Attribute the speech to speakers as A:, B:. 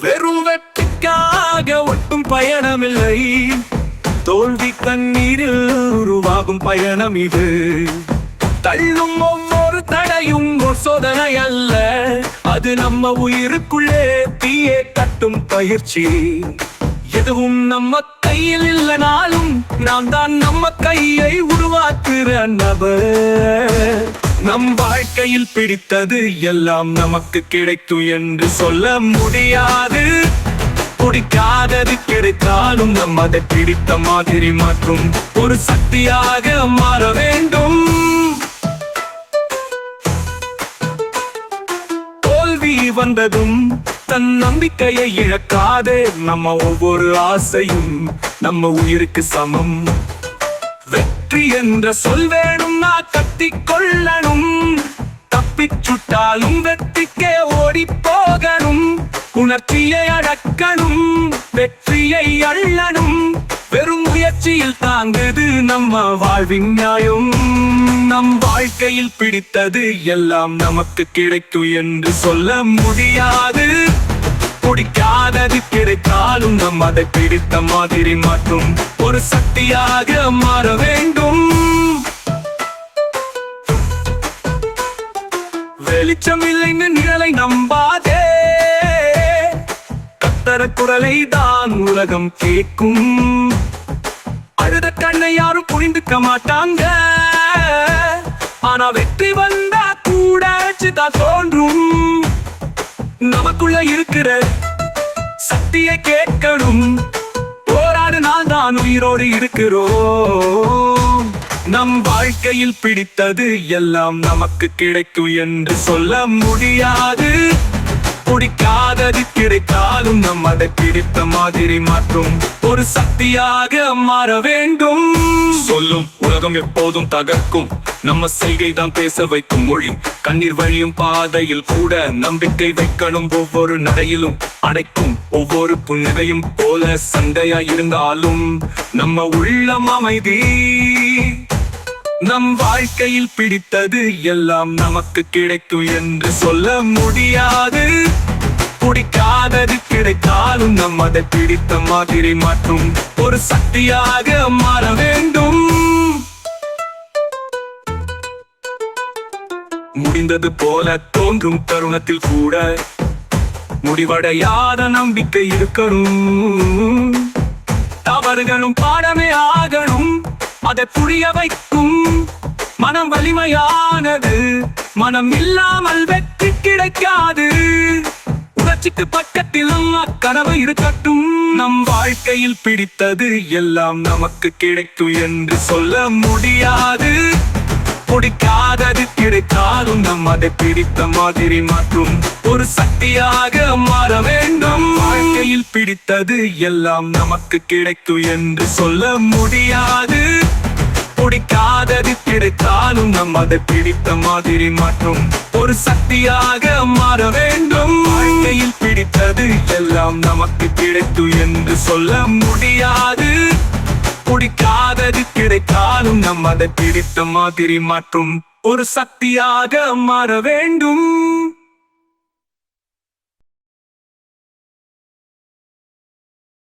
A: வெறும் வெற்றிக்காக ஒட்டும் பயணமில்லை. தோல்வி கண்ணீரில் உருவாகும் பயணம் இது. தள்ளும் ஒவ்வொரு தடையும் சோதனை அல்ல. அது நம்ம உயிருக்குள்ளே தீயே கட்டும் பயிற்சி. எதுவும் நம்ம கையில் இல்லைனாலும் நாம் தான் நம்ம கையை உருவாக்குற நபர். நம் வாழ்க்கையில் பிடித்தது எல்லாம் நமக்கு கிடைக்கும் என்று சொல்ல முடியாது. பிடிக்காதது கிடைத்தாலும் நம் அதை பிடித்த மாதிரி மாற்றும். ஒரு சக்தியாக மாற வேண்டும். தோல்வி வந்ததும் தன் நம்பிக்கையை இழக்காதே நம்ம ஒவ்வொரு ஆசையும் நம்ம உயிருக்கு சமம். வெற்றி என்ற சொல் வேணும். நான் கத்திக் கொள்ளணும் தப்பிச் சுட்டாலும் வெற்றிக்கே ஓடி போகணும் உணர்ச்சியை அடக்கணும். வெற்றியை அள்ளணும். வெறும் முயற்சியில் தாங்குது நம்ம வாழ்வின் நியாயம். நம் வாழ்க்கையில் பிடித்தது எல்லாம் நமக்கு கிடைக்கும் என்று சொல்ல முடியாது. பிடிக்காதது கிடைத்தாலும் நம் அதை பிடித்த மாதிரி மாற்றும் ஒரு சக்தியாக மாற வேண்டும். வெளிச்சம் இல்லைன்னு நிழலை நம்பாதே. கத்தர குரலை தான் உலகம் கேட்கும். அழுத கண்ணை யாரும் புரிந்துக்க மாட்டாங்க. ஆனா வெற்றி வந்தா கூட தான் தோன்றும். நமக்குள்ள இருக்கிற சக்தியை கேட்கணும். போராடு நான் தான் உயிரோடு இருக்கிறோம். நம் வாழ்க்கையில் பிடித்தது எல்லாம் நமக்கு கிடைக்கும் என்று சொல்ல முடியாது. பிடிக்காதது கிடைத்தாலும் நம் அதை பிடித்த மாதிரி மாற்றும். ஒரு சக்தியாக மாற வேண்டும். சொல்லும் உலகம் எப்போதும் தகர்க்கும். நம்ம செய்கை தான் பேச வைக்கும் மொழி. கண்ணீர் வழியும் பாதையில் கூட நம்பிக்கை வைக்கணும் ஒவ்வொரு நடையிலும். அடைக்கும் ஒவ்வொரு புன்னகையும் போல சண்டையா இருந்தாலும் நம்ம உள்ளம் அமைதி. நம் வாழ்க்கையில் பிடித்தது எல்லாம் நமக்கு கிடைக்கும் என்று சொல்ல முடியாது. பிடிக்காதது கிடைத்தாலும் நம் அதை பிடித்த மாதிரி மாற்றும். ஒரு சக்தியாக மாற வேண்டும். முடிந்தது போல தோன்றும் தருணத்தில் கூட முடிவடையாத நம்பிக்கை இருக்கணும். தவறுகளும் பாடமே ஆகணும். அதை புரிய வைக்கும் மனம் வலிமையானது. மனம் இல்லாமல் வெற்றி கிடைக்காது. உணர்ச்சிக்கு பக்கத்திலும் அக்கனவு இருக்கட்டும். நம் வாழ்க்கையில் பிடித்தது எல்லாம் நமக்கு கிடைக்கும் என்று சொல்ல முடியாது. பிடிக்காதது கிடைத்தாலும் நம் அதை பிடித்த மாதிரி மாற்றும். ஒரு சக்தியாக மாற வேண்டும். வாழ்க்கையில் பிடித்தது எல்லாம் நமக்கு கிடைக்கும் என்று சொல்ல முடியாது. பிடிக்காதது கிடைத்தாலும் நம் அதை பிடித்த மாதிரி மாற்றும். ஒரு சக்தியாக மாற வேண்டும். வாழ்க்கையில் பிடித்தது எல்லாம் நமக்கு கிடைத்து என்று சொல்ல முடியாது. பிடிக்காதது கிடைத்தாலும் நம் அதை பிடித்த மாதிரி மாற்றும். ஒரு சக்தியாக மாற வேண்டும்.